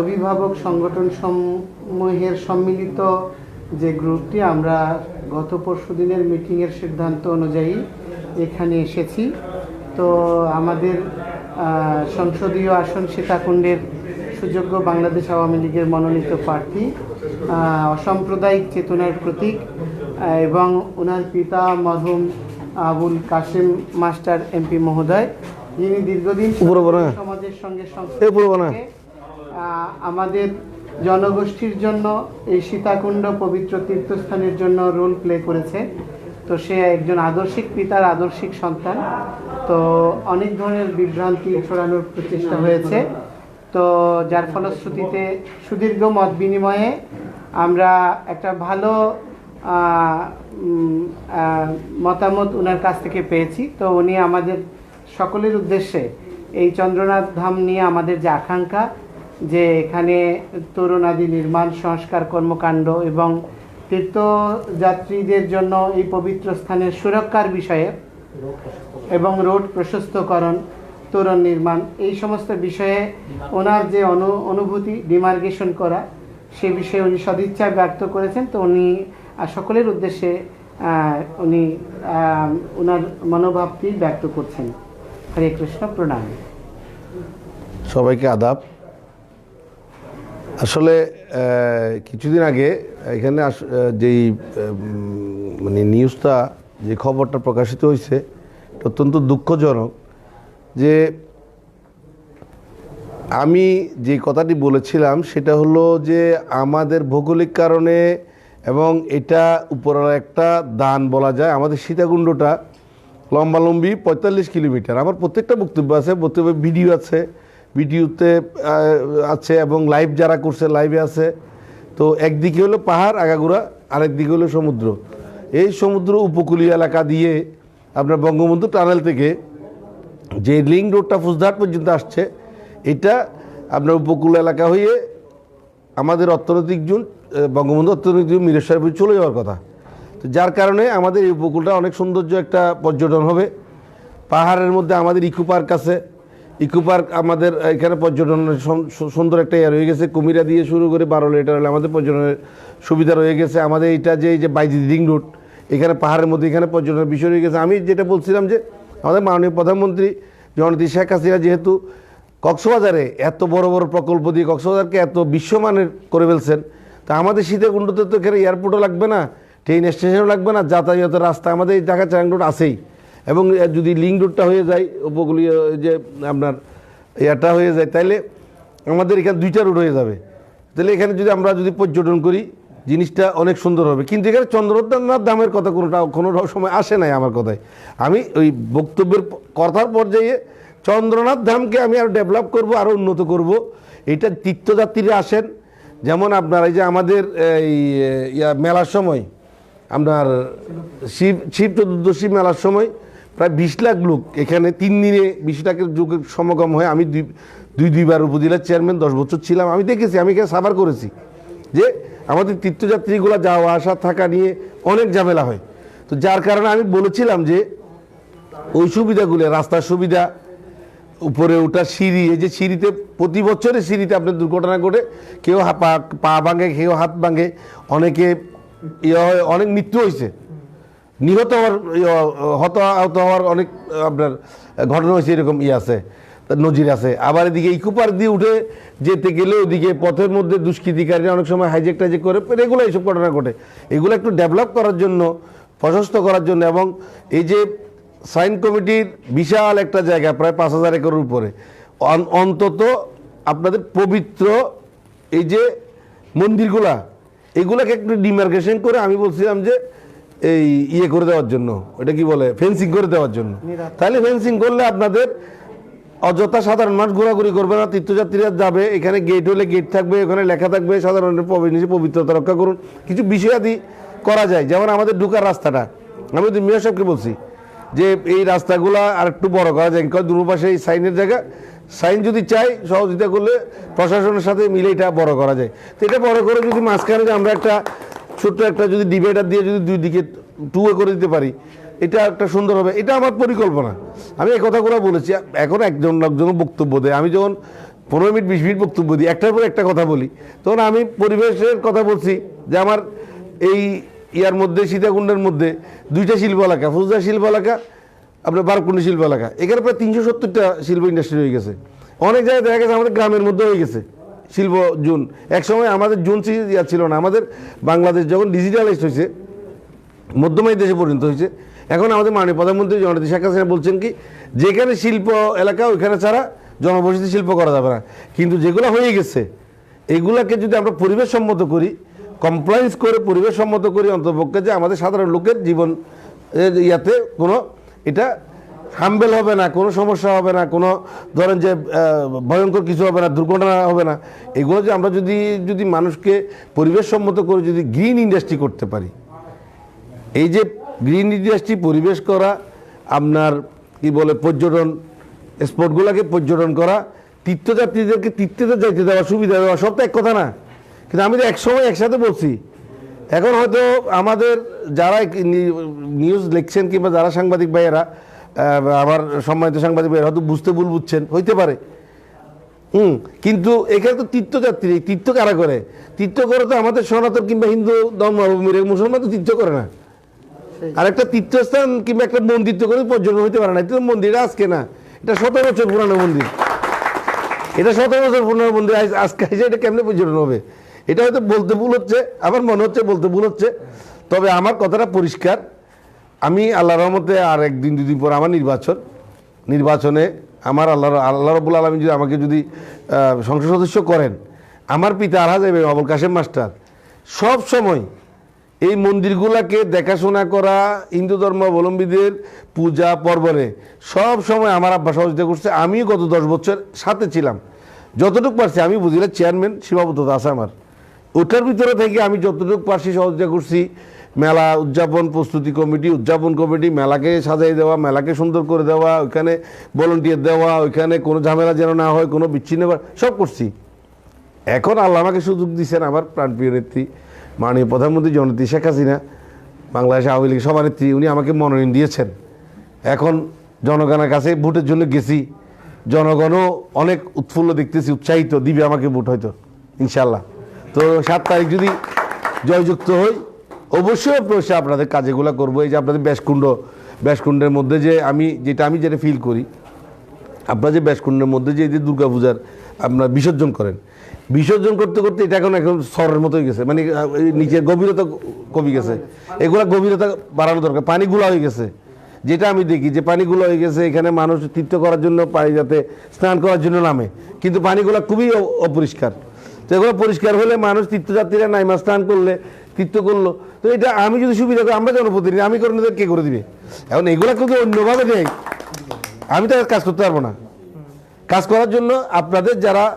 অভিভাবক সংগঠন সমূহের সম্মিলিত যে গ্রুপটি আমরা গত পরশু দিনের মিটিংয়ের সিদ্ধান্ত অনুযায়ী এখানে এসেছি। তো আমাদের সংসদীয় আসন সীতাকুণ্ডের সুযোগ্য বাংলাদেশ আওয়ামী লীগের মনোনীত প্রার্থী অসাম্প্রদায়িক চেতনার প্রতীক এবং ওনার পিতা মরহুম আবুল কাসেম মাস্টার এমপি মহোদয়। যিনি দীর্ঘদিন। সমাজের সঙ্গে আমাদের জনগোষ্ঠীর জন্য এই সীতাকুণ্ড পবিত্র তীর্থস্থানের জন্য রোল প্লে করেছে। তো সে একজন আদর্শিক পিতার আদর্শিক সন্তান। তো অনেক ধরনের বিভ্রান্তি ছড়ানোর প্রচেষ্টা হয়েছে। তো যার ফলশ্রুতিতে সুদীর্ঘ মত বিনিময়ে আমরা একটা ভালো মতামত ওনার কাছ থেকে পেয়েছি। তো উনি আমাদের সকলের উদ্দেশ্যে এই চন্দ্রনাথ ধাম নিয়ে আমাদের যে আকাঙ্ক্ষা যে এখানে তরুণাদি নির্মাণ, সংস্কার কর্মকাণ্ড এবং তীর্থযাত্রীদের জন্য এই পবিত্র স্থানের সুরক্ষার বিষয়ে এবং রোড প্রশস্তকরণ, তোরণ নির্মাণ এই সমস্ত বিষয়ে ওনার যে অনু, অনুভূতি ডিমার্গেশন করা, সে বিষয়ে উনি সদিচ্ছা ব্যক্ত করেছেন। তো উনি সকলের উদ্দেশ্যে উনি ওনার মনোভাবটি ব্যক্ত করছেন। হরে কৃষ্ণ, প্রণাম। সবাইকে আদাব। আসলে কিছুদিন আগে এখানে যেই মানে নিউজটা, যে খবরটা প্রকাশিত হয়েছে অত্যন্ত দুঃখজনক যে আমি যে কথাটি বলেছিলাম, সেটা হলো যে আমাদের ভৌগোলিক কারণে এবং এটা উপরের একটা দান বলা যায়, আমাদের সীতাকুণ্ডটা লম্বালম্বি পঁয়তাল্লিশ কিলোমিটার। আমার প্রত্যেকটা বক্তব্য আছে, বক্তব্য ভিডিও আছে ভিডিওতে আছে এবং লাইভ যারা করছে লাইভে আছে। তো একদিকে হলো পাহাড়, আগাগোড়া, আরেকদিকে হলো সমুদ্র। এই সমুদ্র উপকূলীয় এলাকা দিয়ে আপনার বঙ্গবন্ধু টানেল থেকে যে লিঙ্ক রোডটা ফুজদাট পর্যন্ত আসছে, এটা আপনার উপকূল এলাকা হয়ে আমাদের অর্থনৈতিক জুন বঙ্গবন্ধু অর্থনৈতিক জোন মিরেশ্বরপুর চলে যাওয়ার কথা। তো যার কারণে আমাদের এই উপকূলটা অনেক সৌন্দর্য একটা পর্যটন হবে। পাহাড়ের মধ্যে আমাদের ইকো পার্ক আছে। ইকো পার্ক আমাদের এখানে পর্যটনের সুন্দর একটা ইয়ে রয়ে গেছে। কুমিরা দিয়ে শুরু করে বারো লিটার হলে আমাদের পর্যটনের সুবিধা রয়ে গেছে। আমাদের এটা যে, এই যে বাইজি রিং রোড, এখানে পাহাড়ের মধ্যে এখানে পর্যটনের বিষয় রয়ে গেছে। আমি যেটা বলছিলাম যে, আমাদের মাননীয় প্রধানমন্ত্রী জননেত্রী শেখ হাসিনা যেহেতু কক্সবাজারে এত বড় বড় প্রকল্প দিয়ে কক্সবাজারকে এত বিশ্বমানের করে ফেলছেন, তা আমাদের শীতকুণ্ডতে তো এখানে এয়ারপোর্টও লাগবে না ট্রেন স্টেশনও লাগবে না, যাতায়াতের রাস্তা আমাদের এই ঢাকা চ্যাং রোড আছেই। এবং যদি লিঙ্ক রোডটা হয়ে যায়, উপকূলীয় যে আপনার ইয়াটা হয়ে যায়, তাইলে আমাদের এখানে দুইটা রোড হয়ে যাবে। তাহলে এখানে যদি আমরা যদি পর্যটন করি, জিনিসটা অনেক সুন্দর হবে। কিন্তু এখানে চন্দ্রনাথ দামের কথা কোনোটা, কোনো সময় আসে নাই আমার কথায়। আমি ওই বক্তব্যের কথার পর্যায়ে চন্দ্রনাথ ধামকে আমি আরও ডেভেলপ করব আরও উন্নত করব। এটা তীর্থযাত্রীরা আসেন। যেমন আপনার এই যে আমাদের এই ইয়া মেলার সময়, আপনার শিব শিব চতুর্দশী মেলার সময় প্রায় বিশ লাখ লোক এখানে তিন দিনে বিশ লাখের যুগের সমাগম হয়। আমি দুই দুই দুইবার উপজেলার চেয়ারম্যান, দশ বছর ছিলাম। আমি দেখেছি, আমি এখানে সাফার করেছি যে আমাদের তীর্থযাত্রীগুলো যাওয়া, আসা, থাকা নিয়ে অনেক ঝামেলা হয়। তো যার কারণে আমি বলেছিলাম যে ওই সুবিধাগুলো, রাস্তার সুবিধা, উপরে ওটা সিঁড়ি, এই যে সিঁড়িতে প্রতি বছরে সিঁড়িতে আপনার দুর্ঘটনা ঘটে। কেউ পা পা ভাঙে, কেউ হাত ভাঙে। অনেকে ইয়ে হয়, অনেক মৃত্যু হয়েছে। নিহত হওয়ার ইয়ে, হত আহত হওয়ার অনেক আপনার ঘটনা হয়েছে এরকম ইয়ে আছে নজির আছে। আবার এদিকে ইকো পার্ক দিয়ে উঠে যেতে গেলে ওদিকে পথের মধ্যে দুষ্কৃতিকারীরা অনেক সময় হাইজেক টাইজেক করে এগুলো এইসব ঘটনা ঘটে। এগুলো একটু ডেভেলপ করার জন্য প্রশস্ত করার জন্য এবং এই যে সাইন কমিটির বিশাল একটা জায়গা প্রায় পাঁচ হাজার একরের উপরে অন্তত আপনাদের পবিত্র এই যে মন্দিরগুলা এগুলাকে একটু ডিমার্কেশন করে আমি বলছিলাম যে এই ইয়ে করে দেওয়ার জন্য ওটা কি বলে ফেন্সিং করে দেওয়ার জন্য। তাহলে ফেন্সিং করলে আপনাদের অযথা সাধারণ মানুষ ঘোরাঘুরি করবে না তীর্থযাত্রীরা যাবে এখানে গেট হলে গেট থাকবে ওখানে লেখা থাকবে সাধারণের পবি- নিজে পবিত্রতা রক্ষা করুন। কিছু বিষয়াদি করা যায় যেমন আমাদের ঢুকার রাস্তাটা। আমি তো মেয়র সাহেবকে বলছি যে এই রাস্তাগুলা আর একটু বড় করা যায় কারণ দুপাশে এই সাইনের জায়গা। সাইন যদি চাই সহযোগিতা করলে প্রশাসনের সাথে মিলে এটা বড় করা যায়। তো এটা বড় করে যদি মাঝখানে আমরা একটা ছোট্ট একটা যদি ডিভাইডার দিয়ে যদি দুই দিকে টুয়ে করে দিতে পারি, এটা একটা সুন্দর হবে। এটা আমার পরিকল্পনা। আমি এই কথাগুলো বলেছি। এখন একজন একজন বক্তব্য দেয়। আমি যখন পনেরো মিনিট, বিশ মিনিট বক্তব্য দিই, একটার পর একটা কথা বলি। তখন আমি পরিবেশের কথা বলছি যে আমার এই ইয়ার মধ্যে, সীতাকুণ্ডের মধ্যে দুইটা শিল্প এলাকা। ফুজা শিল্প এলাকা, আপনার বারকুণ্ডি শিল্প এলাকা। এখানে প্রায় তিনশো সত্তরটা শিল্প ইন্ডাস্ট্রি হয়ে গেছে। অনেক জায়গায় দেখা গেছে আমাদের গ্রামের মধ্যে হয়ে গেছে। শিল্প জোন। একসময় আমাদের জুন ইয়া ছিল না। আমাদের বাংলাদেশ যখন ডিজিটালাইজড হয়েছে মধ্যমায় দেশে পরিণত হয়েছে, এখন আমাদের মাননীয় প্রধানমন্ত্রী জননেত্রী শেখ হাসিনা বলছেন কি, যেখানে শিল্প এলাকা, ওইখানে ছাড়া জনবসতি শিল্প করা যাবে না। কিন্তু যেগুলো হয়ে গেছে এইগুলাকে যদি আমরা পরিবেশ সম্মত করি কমপ্লায়েন্স করে পরিবেশ সম্মত করি অন্তপক্ষে যে আমাদের সাধারণ লোকের জীবন ইয়াতে কোনো, এটা হাম্বেল হবে না, কোনো সমস্যা হবে না, কোনো ধরেন যে ভয়ঙ্কর কিছু হবে না, দুর্ঘটনা হবে না। এগুলো যে আমরা যদি যদি মানুষকে পরিবেশ সম্মত করে যদি গ্রিন ইন্ডাস্ট্রি করতে পারি, এই যে গ্রিন ইন্ডাস্ট্রি পরিবেশ করা, আপনার কি বলে, পর্যটন স্পটগুলোকে পর্যটন করা, তীর্থযাত্রীদেরকে তীর্থতে যাইতে দেওয়া, সুবিধা দেওয়া, সব তো এক কথা না। কিন্তু আমি তো একসময় একসাথে বলছি, এখন হয়তো আমাদের যারা নিউজ লিখছেন কিংবা যারা সাংবাদিক ভাইয়েরা আমার সম্মানিত সাংবাদিক হয়তো বুঝতে ভুল বুঝছেন হইতে পারে। হুম কিন্তু এখানে তো তীর্থযাত্রী তীর্থ কারা করে? তীর্থ করে তো আমাদের সনাতন কিংবা হিন্দু ধর্মাবলম্বীর মুসলমান তো তীর্থ করে না। আর একটা তীর্থস্থান কিংবা একটা মন্দির তো করে পর্যটন হইতে পারে না এটা তো মন্দির আজকে না এটা শত বছর পুরানো মন্দির। এটা শত বছর পুরানো মন্দির আজ- আজকে এসে এটা কেমনে পর্যটন হবে? এটা হয়তো বলতে ভুল হচ্ছে আমার মনে হচ্ছে বলতে ভুল হচ্ছে তবে আমার কথাটা পরিষ্কার। আমি আল্লাহ রহমতে আর একদিন দুদিন পর আমার নির্বাচন। নির্বাচনে আমার আল্লাহ আল্লাহ রবুল আলমী যদি আমাকে যদি সংসদ সদস্য করেন, আমার পিতা আলহাজ এম আবুল কাশেম মাস্টার, সব সময় এই মন্দিরগুলোকে দেখাশোনা করা, হিন্দু ধর্মাবলম্বীদের পূজা পর্বণে, সব সময় আমার আব্বা সহযোগিতা করছে। আমিও গত দশ বছর সাথে ছিলাম। যতটুকু পারছি, আমি বুঝিলাম চেয়ারম্যান সীমাবদ্ধতা আছে আমার। ওটার ভিতরে থেকে আমি যতটুকু পারছি সহযোগিতা করছি মেলা উদযাপন প্রস্তুতি কমিটি, উদযাপন কমিটি মেলাকে সাজাই দেওয়া, মেলাকে সুন্দর করে দেওয়া, ওইখানে ভলেন্টিয়ার দেওয়া, ওইখানে কোনো ঝামেলা যেন না হয়, কোনো বিচ্ছিন্ন সব করছি। এখন আল্লাহ আমাকে সুযোগ দিচ্ছেন আমার প্রাণপ্রিয় নেত্রী, মাননীয় প্রধানমন্ত্রী জননেত্রী শেখ হাসিনা, বাংলাদেশ আওয়ামী লীগ সভানেত্রী উনি আমাকে মনোনয়ন দিয়েছেন। এখন জনগণের কাছে ভোটের জন্য গেছি। জনগণও অনেক উৎফুল্ল দেখতেছি, উৎসাহিত, দিবে আমাকে ভোট হয়তো ইনশাল্লাহ তো সাত তারিখ যদি জয়যুক্ত হই অবশ্যই অবশ্যই আপনাদের কাজেগুলো করব। এই যে আপনাদের ব্যাসকুণ্ড, ব্যাসকুণ্ডের মধ্যে যে আমি, যেটা আমি যেটা ফিল করি, আপনার যে ব্যাসকুণ্ডের মধ্যে যে এই যে দুর্গাপূজার আপনার বিসর্জন করেন, বিসর্জন করতে করতে এটা এখন এখন সরের মতো হয়ে গেছে। মানে নিচের গভীরতা কমে গেছে। এগুলো গভীরতা বাড়ানো দরকার। পানিগুলো হয়ে গেছে। যেটা আমি দেখি যে পানিগুলো হয়ে গেছে, এখানে মানুষ তীর্থ করার জন্য পানি যাতে স্নান করার জন্য নামে। কিন্তু পানিগুলো খুবই অপরিষ্কার। তো এগুলো পরিষ্কার হলে মানুষ তীর্থযাত্রীরা নাইমা স্নান করলে তীর্থ করল। তো এটা আমি যদি সুবিধা করি, আমরা জনপ্রতিনিধি আমি করে কে করে দিবে? এখন এগুলা কিন্তু অন্যভাবে নেই। আমি তো কাজ করতে পারব না। কাজ করার জন্য আপনাদের যারা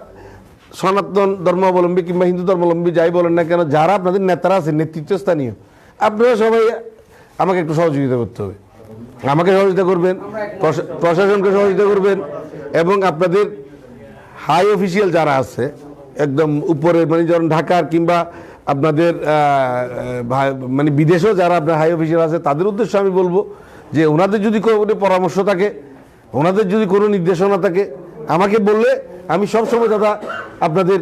সনাতন ধর্মাবলম্বী কিংবা হিন্দু ধর্মাবলম্বী যাই বলেন না কেন, যারা আপনাদের নেতারা আছেন, নেতৃত্বস্থানীয়, আপনারা সবাই আমাকে একটু সহযোগিতা করতে হবে। আমাকে সহযোগিতা করবেন, প্রশা- প্রশাসনকে সহযোগিতা করবেন এবং আপনাদের হাই অফিসিয়াল যারা আছে, একদম উপরে মানে যেমন ঢাকার কিংবা আপনাদের মানে বিদেশেও যারা আপনার হাই অফিসার আছে, তাদের উদ্দেশ্যে আমি বলব যে ওনাদের যদি কোনো পরামর্শ থাকে, ওনাদের যদি কোনো নির্দেশনা থাকে, আমাকে বললে আমি সব সময় দাদা আপনাদের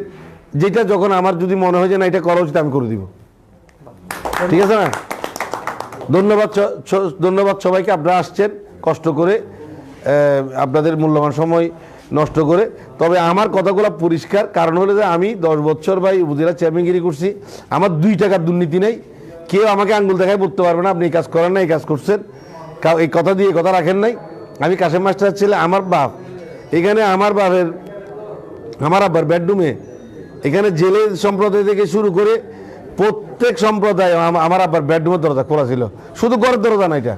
যেটা যখন আমার যদি মনে হয় যে না, এটা করা উচিত, আমি করে দিব। ঠিক আছে না? ধন্যবাদ ধন্যবাদ সবাইকে, আপনারা আসছেন কষ্ট করে আপনাদের মূল্যবান সময় নষ্ট করে। তবে আমার কথাগুলো পরিষ্কার। কারণ হলো যে আমি দশ বছর ভাই উপজেলা চেয়ারম্যানগিরি করছি। আমার দুই টাকার দুর্নীতি নেই। কেউ আমাকে আঙ্গুল দেখায় বলতে পারবে না, আপনি এই কাজ করেন না, এই কাজ করছেন। এই কথা দিয়ে কথা রাখেন নাই। আমি কাশেম মাস্টার ছেলে, আমার বাপ। এখানে আমার বাপের, আমার আব্বার বেডরুমে এখানে জেলে সম্প্রদায় থেকে শুরু করে প্রত্যেক সম্প্রদায় আমার আব্বার বেডরুমের দরজা খোলা ছিল। শুধু ঘরের দরজা না এটা।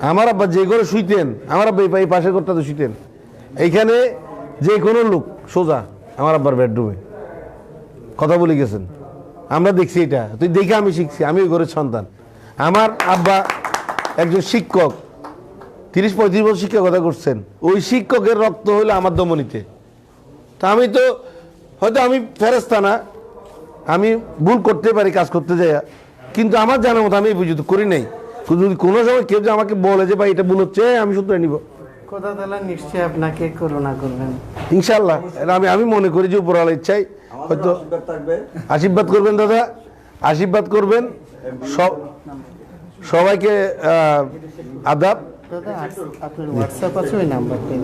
আমার আব্বা যে ঘরে শুইতেন, আমার আব্বা এই পা- এই পাশের ঘরটাতে শুইতেন। এইখানে যে কোনো লোক সোজা আমার আব্বার বেডরুমে। কথা বলে গেছেন। আমরা দেখছি এটা। তুই দেখে আমি শিখছি। আমি ওই ঘরের সন্তান। আমার আব্বা একজন শিক্ষক। তিরিশ পঁয়ত্রিশ বছর শিক্ষকতা করছেন। ওই শিক্ষকের রক্ত হইল আমার দমনিতে। তা আমি তো, হয়তো আমি ফেরস্তা না। আমি ভুল করতে পারি, কাজ করতে যাই কিন্তু আমার জানার মতো আমি এই পর্যন্ত করি নাই। যদি কোনো সময় কেউ যে আমাকে বলে যে, ভাই, এটা ভুল হচ্ছে, আমি শুধরে নিব। খোদা তালা নিশ্চয়ই আপনাকে করুণা করবেন। ইনশাল্লাহ আমি আমি মনে করি যে উপরওয়ালা ইচ্ছাই হয়তো আশীর্বাদ করবেন দাদা। আশীর্বাদ করবেন। সব সবাইকে আদাব। দাদা আপনার হোয়াটসঅ্যাপ আছে ওই নাম্বারটাই